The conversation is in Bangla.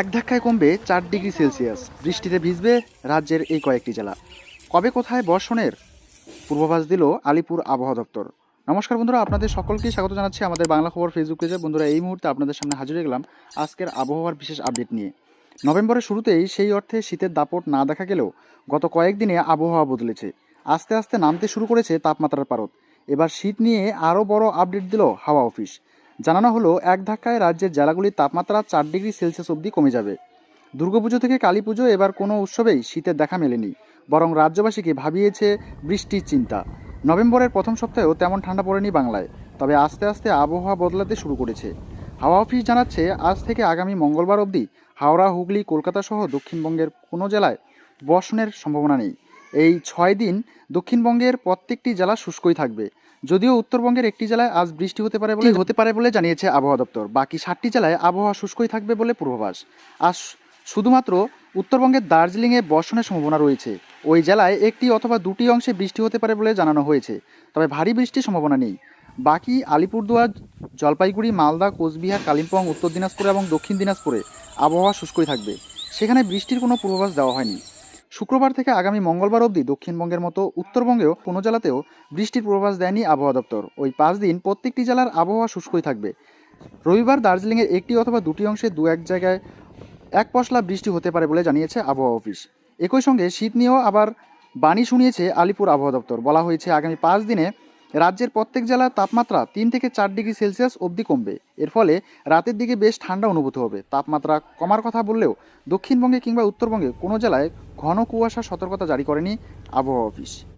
এক ধাক্কায় কমবে চার ডিগ্রি সেলসিয়াস। বৃষ্টিতে ভিজবে রাজ্যের এই কয়েকটি জেলা। কবে কোথায় বর্ষণের? পূর্বাভাস দিল আলিপুর আবহাওয়া দপ্তর। নমস্কার বন্ধুরা, আপনাদের সকলকে স্বাগত জানাচ্ছি আমাদের বাংলা খবর ফেসবুক পেজে। বন্ধুরা, এই মুহূর্তে আপনাদের সামনে হাজির গেলাম আজকের আবহাওয়ার বিশেষ আপডেট নিয়ে। নভেম্বরের শুরুতেই সেই অর্থে শীতের দাপট না দেখা গেলেও গত কয়েকদিনে আবহাওয়া বদলেছে। আস্তে আস্তে নামতে শুরু করেছে তাপমাত্রার পারদ। এবার শীত নিয়ে আরও বড় আপডেট দিল হাওয়া অফিস। জানানো হলো, এক ধাক্কায় রাজ্যের জেলাগুলির তাপমাত্রা চার ডিগ্রি সেলসিয়াস অবধি কমে যাবে। দুর্গাপুজো থেকে কালী পুজো এবার কোনো উৎসবেই শীতের দেখা মেলেনি, বরং রাজ্যবাসীকে ভাবিয়েছে বৃষ্টির চিন্তা। নভেম্বরের প্রথম সপ্তাহেও তেমন ঠান্ডা পড়েনি বাংলায়, তবে আস্তে আস্তে আবহাওয়া বদলাতে শুরু করেছে। হাওয়া অফিস জানাচ্ছে, আজ থেকে আগামী মঙ্গলবার অবধি হাওড়া, হুগলি, কলকাতা সহ দক্ষিণবঙ্গের কোনো জেলায় বর্ষণের সম্ভাবনা নেই। এই ছয় দিন দক্ষিণবঙ্গের প্রত্যেকটি জেলা শুষ্কই থাকবে। যদিও উত্তরবঙ্গের একটি জেলায় আজ বৃষ্টি হতে পারে বলে হতে পারে বলে জানিয়েছে আবহাওয়া দপ্তর। বাকি ষাটটি জেলায় আবহাওয়া শুষ্কই থাকবে বলে পূর্বাভাস। আজ শুধুমাত্র উত্তরবঙ্গের দার্জিলিংয়ে বর্ষণের সম্ভাবনা রয়েছে। ওই জেলায় একটি অথবা দুটি অংশে বৃষ্টি হতে পারে বলে জানানো হয়েছে। তবে ভারী বৃষ্টির সম্ভাবনা নেই। বাকি আলিপুরদুয়ার জলপাইগুড়ি মালদা কোচবিহার কালিম্পং উত্তর দিনাজপুর এবং দক্ষিণ দিনাজপুরে আবহাওয়া শুষ্কই থাকবে। সেখানে বৃষ্টির কোনো পূর্বাভাস দেওয়া হয়নি। শুক্রবার থেকে আগামী মঙ্গলবার অবধি দক্ষিণবঙ্গের মতো উত্তরবঙ্গেও কোনো জেলাতেও বৃষ্টির পূর্বাভাস দেয়নি আবহাওয়া দপ্তর। ওই পাঁচ দিন প্রত্যেকটি জেলার আবহাওয়া শুষ্কই থাকবে। রবিবার দার্জিলিংয়ের একটি অথবা দুটি অংশে দু এক জায়গায় এক পশলা বৃষ্টি হতে পারে বলে জানিয়েছে আবহাওয়া অফিস। একই সঙ্গে শীত নিয়েও আবার বাণী শুনিয়েছে আলিপুর আবহাওয়া দপ্তর। বলা হয়েছে আগামী পাঁচ দিনে রাজ্যের প্রত্যেক জেলার তাপমাত্রা তিন থেকে চার ডিগ্রি সেলসিয়াস অবধি কমবে। এর ফলে রাতের দিকে বেশ ঠান্ডা অনুভূত হবে। তাপমাত্রা কমার কথা বললেও দক্ষিণবঙ্গে কিংবা উত্তরবঙ্গে কোনো জেলায় ঘন কুয়াশা সতর্কতা জারি করেনি আবহাওয়া অফিস।